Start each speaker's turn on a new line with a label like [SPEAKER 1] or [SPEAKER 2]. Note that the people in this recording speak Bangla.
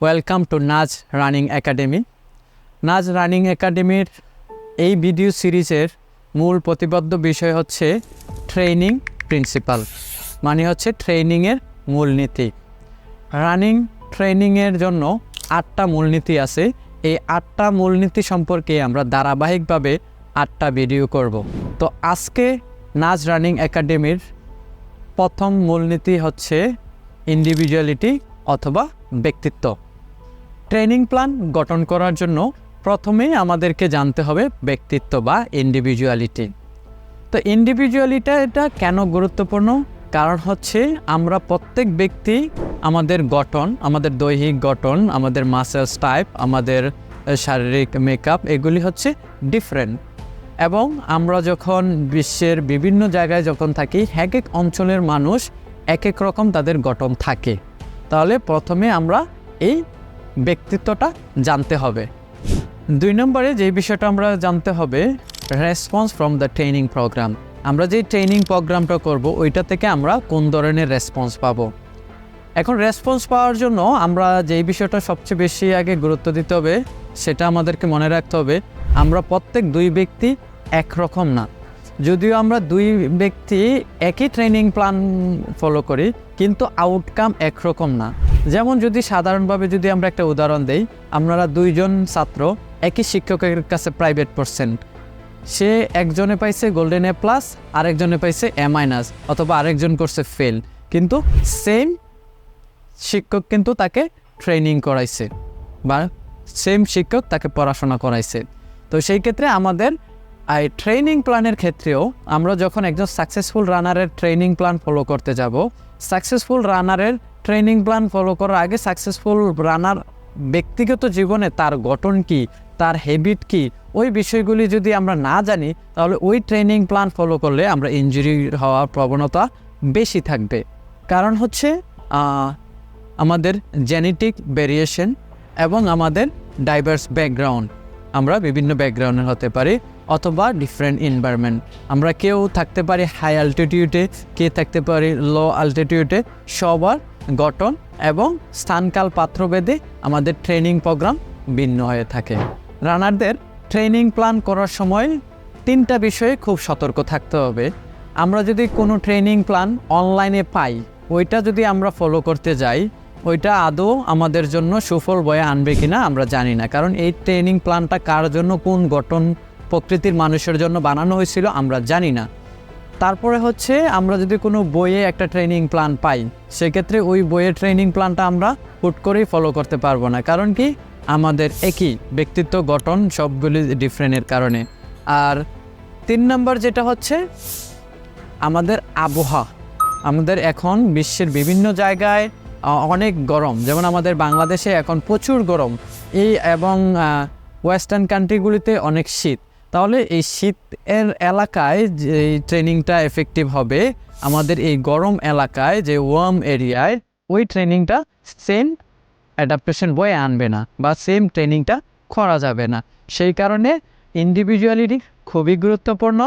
[SPEAKER 1] Welcome to Naz running academy Naz running একাডেমির এই ভিডিও সিরিজের মূল প্রতিবদ্ধ বিষয় হচ্ছে ট্রেনিং প্রিন্সিপাল মানে হচ্ছে ট্রেনিংয়ের মূলনীতি। রানিং ট্রেনিংয়ের জন্য আটটা মূলনীতি আছে। এই আটটা মূলনীতি সম্পর্কে আমরা ধারাবাহিকভাবে আটটা ভিডিও করব। তো আজকে নাচ রানিং একাডেমির প্রথম মূলনীতি হচ্ছে ইন্ডিভিজুয়ালিটি অথবা ব্যক্তিত্ব। ট্রেনিং প্ল্যান গঠন করার জন্য প্রথমেই আমাদেরকে জানতে হবে ব্যক্তিত্ব বা ইন্ডিভিজুয়ালিটি তো ইন্ডিভিজুয়ালিটা এটা কেন গুরুত্বপূর্ণ? কারণ হচ্ছে আমরা প্রত্যেক ব্যক্তি আমাদের গঠন, আমাদের দৈহিক গঠন, আমাদের মাসেলস টাইপ আমাদের শারীরিক মেকআপ এগুলি হচ্ছে ডিফারেন্ট এবং আমরা যখন বিশ্বের বিভিন্ন জায়গায় যখন থাকি এক এক অঞ্চলের মানুষ এক এক রকম তাদের গঠন থাকে। তাহলে প্রথমে আমরা এই ব্যক্তিত্বটা জানতে হবে। দুই নম্বরে যে বিষয়টা আমরা জানতে হবে response from the training programme আমরা যে ট্রেনিং প্রোগ্রামটা করব, ওইটা থেকে আমরা কোন ধরনের রেসপন্স পাবো? এখন রেসপন্স পাওয়ার জন্য আমরা যেই বিষয়টা সবচেয়ে বেশি আগে গুরুত্ব দিতে হবে, সেটা আমাদেরকে মনে রাখতে হবে, আমরা প্রত্যেক দুই ব্যক্তি একরকম না। যদিও আমরা দুই ব্যক্তি একই ট্রেনিং প্ল্যান ফলো করি, কিন্তু আউটকাম একরকম না। যেমন যদি সাধারণভাবে যদি আমরা একটা উদাহরণ দেই, আপনারা দুইজন ছাত্র, একই শিক্ষকের কাছে প্রাইভেট পড়ছেন। সে একজনে পাইছে গোল্ডেন এ প্লাস আরেকজনে পাইছে এ মাইনাস অথবা আরেকজন করছে ফেল কিন্তু সেম শিক্ষক কিন্তু তাকে ট্রেনিং করাইছে, বা সেম শিক্ষক তাকে পড়াশোনা করাইছে। তো সেই ক্ষেত্রে আমাদের এই ট্রেনিং প্ল্যানের ক্ষেত্রেও আমরা যখন একজন সাকসেসফুল রানারের ট্রেনিং প্ল্যান ফলো করতে যাব সাকসেসফুল রানারের ট্রেনিং প্ল্যান ফলো করার আগে সাকসেসফুল রানার ব্যক্তিগত জীবনে তার গঠন কি, তার হ্যাবিট কি, ওই বিষয়গুলি যদি আমরা না জানি, তাহলে ওই ট্রেনিং প্ল্যান ফলো করলে আমরা ইঞ্জুরি হওয়ার প্রবণতা বেশি থাকবে। কারণ হচ্ছে আমাদের জেনেটিক ভেরিয়েশন এবং আমাদের ডাইভার্স ব্যাকগ্রাউন্ড আমরা বিভিন্ন ব্যাকগ্রাউন্ডের হতে পারি অথবা ডিফারেন্ট এনভায়রনমেন্ট আমরা কেউ থাকতে পারি হাই অ্যালটিটিউডে কে থাকতে পারি লো অ্যালটিটিউডে সবার গঠন এবং স্থানকাল পাত্রভেদে আমাদের ট্রেনিং প্রোগ্রাম ভিন্ন হয়ে থাকে। রানারদের ট্রেনিং প্ল্যান করার সময় তিনটা বিষয়ে খুব সতর্ক থাকতে হবে। আমরা যদি কোনো ট্রেনিং প্ল্যান অনলাইনে পাই, ওইটা যদি আমরা ফলো করতে যাই, ওইটা আদৌ আমাদের জন্য সুফল বয়ে আনবে কিনা আমরা জানি না। কারণ এই ট্রেনিং প্ল্যানটা কার জন্য, কোন গঠন প্রকৃতির মানুষের জন্য বানানো হয়েছিল আমরা জানি না। তারপরে হচ্ছে আমরা যদি কোনো বইয়ে একটা ট্রেনিং প্ল্যান পাই, সেক্ষেত্রে ওই বইয়ের ট্রেনিং প্ল্যানটা আমরা হুট করেই ফলো করতে পারব না। কারণ কি? আমাদের একই ব্যক্তিত্ব গঠন সবগুলি ডিফারেন্টের কারণে। আর তিন নম্বর যেটা হচ্ছে, আমাদের আবহাওয়া। আমাদের এখন বিশ্বের বিভিন্ন জায়গায় অনেক গরম। যেমন আমাদের বাংলাদেশে এখন প্রচুর গরম। এই এবং ওয়েস্টার্ন কান্ট্রিগুলিতে অনেক শীত। তাহলে এই শীতের এলাকায় যে ট্রেনিংটা এফেক্টিভ হবে, আমাদের এই গরম এলাকায় যে ওয়ার্ম এরিয়ায় ওই ট্রেনিংটা সেম অ্যাডাপ্টেশন বয়ে আনবে না বা সেম ট্রেনিংটা করা যাবে না। সেই কারণে ইন্ডিভিজুয়ালিটি খুবই গুরুত্বপূর্ণ।